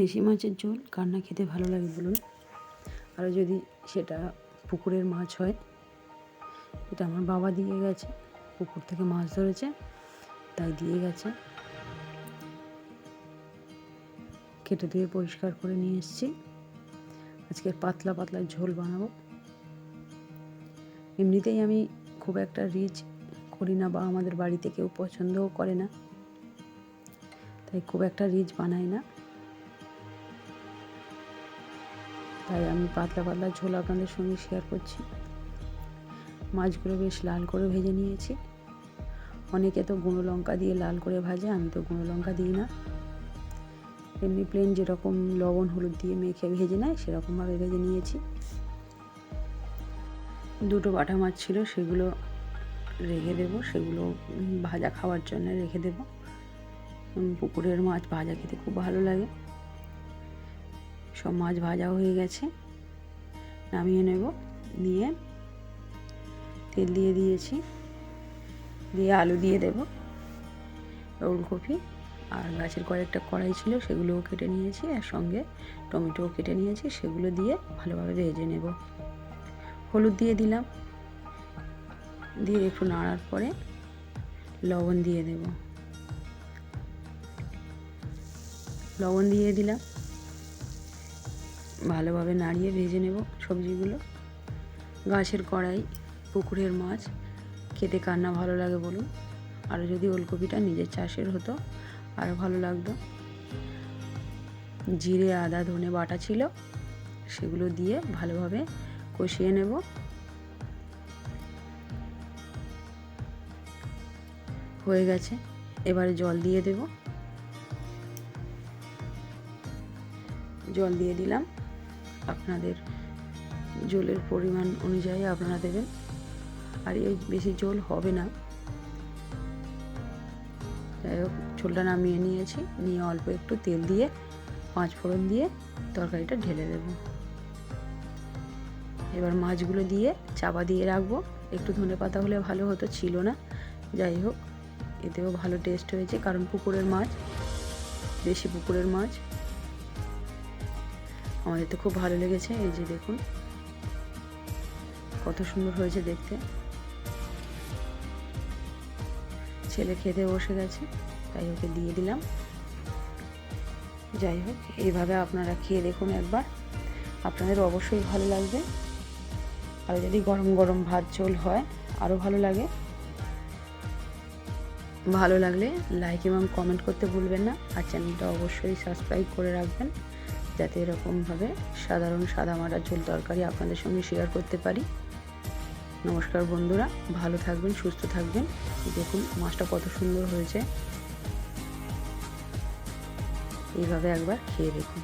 দেশি মাছের ঝোল, কার না খেতে ভালো লাগে বলুন। আর যদি সেটা পুকুরের মাছ হয়, এটা আমার বাবা দিয়ে গেছে, পুকুর থেকে মাছ ধরেছে, তাই দিয়ে গেছে। কেটে ধুয়ে পরিষ্কার করে নিয়ে এসেছি। আজকে পাতলা পাতলা ঝোল বানাবো। এমনিতেই আমি খুব একটা রিচ করি না বা আমাদের বাড়িতে কেউ পছন্দও করে না, তাই খুব একটা রিচ বানাই না। তাই আমি পাতলা পাতলা ঝোল আপনাদের সঙ্গে শেয়ার করছি। মাছগুলো বেশ লাল করে ভেজে নিয়েছি। অনেকে তো গুঁড়ো লঙ্কা দিয়ে লাল করে ভাজে, আমি তো গুঁড়ো লঙ্কা দিই না। এমনি প্লেন যেরকম লবণ, হলুদ দিয়ে মেখে ভেজে নেয়, সেরকমভাবে ভেজে নিয়েছি। দুটো বাটা মাছ ছিল, সেগুলো রেখে দেবো, সেগুলো ভাজা খাওয়ার জন্য রেখে দেবো। পুকুরের মাছ ভাজা খেতে খুব ভালো লাগে। সব মাছ ভাজা হয়ে গেছে। নামিয়ে নেব, নিয়ে তেল দিয়ে দিয়েছি। দিয়ে আলু দিয়ে দেব, ওলকপি আর গাছের কয়েকটা কড়াই ছিল, সেগুলোও কেটে নিয়েছি। আর সঙ্গে টমেটোও কেটে নিয়েছি, সেগুলো দিয়ে ভালোভাবে ভেজে নেব। হলুদ দিয়ে দিলাম। দিয়ে একটু নাড়ার পরে লবণ দিয়ে দেব। লবণ দিয়ে দিলাম। ভালোভাবে নাড়িয়ে ভেজে নেব সবজিগুলো। গাছের কড়াই, পুকুরের মাছ, খেতে কার না ভালো লাগে বলুন। আর যদি ওলকপিটা নিজের চাষের হতো, আরও ভালো লাগতো। জিরে, আদা, ধনে বাটা ছিল, সেগুলো দিয়ে ভালোভাবে কষিয়ে নেব। হয়ে গেছে, এবারে জল দিয়ে দেব। জল দিয়ে দিলাম। আপনাদের জলের পরিমাণ অনুযায়ী আপনারা দেবেন। আর এই বেশি জল হবে না। যাই হোক, ঝোলটা নামিয়ে নিয়েছি। নিয়ে অল্প একটু তেল দিয়ে, পাঁচ ফোড়ন দিয়ে তরকারিটা ঢেলে দেব। এবার মাছগুলো দিয়ে চাপা দিয়ে রাখব। একটু ধনে পাতা হলে ভালো হতো, ছিল না। যাই হোক, এতেও ভালো টেস্ট হয়েছে, কারণ পুকুরের মাছ, দেশি পুকুরের মাছ। আমাদের তো খুব ভালো লেগেছে, এই যে দেখুন। কত সুন্দর হয়েছে দেখতে। ছেলে খেতে বসে গেছে, তাই ওকে দিয়ে দিলাম। যাই হোক, এইভাবে আপনারা খেয়ে দেখুন একবার। আপনাদের অবশ্যই ভালো লাগবে। আর যদি গরম গরম ভাত ঝোল হয় আরও ভালো লাগে। ভালো লাগলে লাইক এবং কমেন্ট করতে ভুলবেন না। আর চ্যানেলটা অবশ্যই সাবস্ক্রাইব করে রাখবেন। যাতে এরকমভাবে সাধারণ সাদা মাটার ঝোল তরকারি আপনাদের সঙ্গে শেয়ার করতে পারি। নমস্কার বন্ধুরা, ভালো থাকবেন, সুস্থ থাকবেন। দেখুন, মাছটা কত সুন্দর হয়েছে। এইভাবে একবার খেয়ে দেখুন।